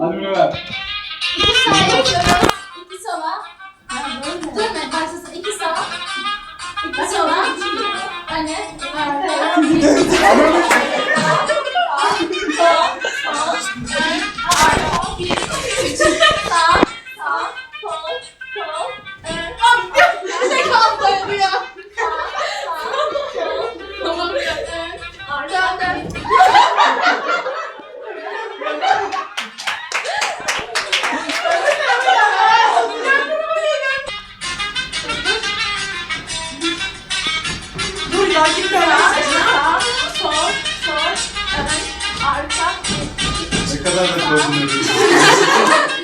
Hadi Münevver. İki sağa yapıyoruz. İki sola. Ben başlasın. İki sağa. İki sola. Öne. Arkaya. Sağ. Sağ. Sol. Sol. Ön. Bir ya gitme ya. Sağ. Sol. Sol. Ön. Arka. Ne kadar da öyle.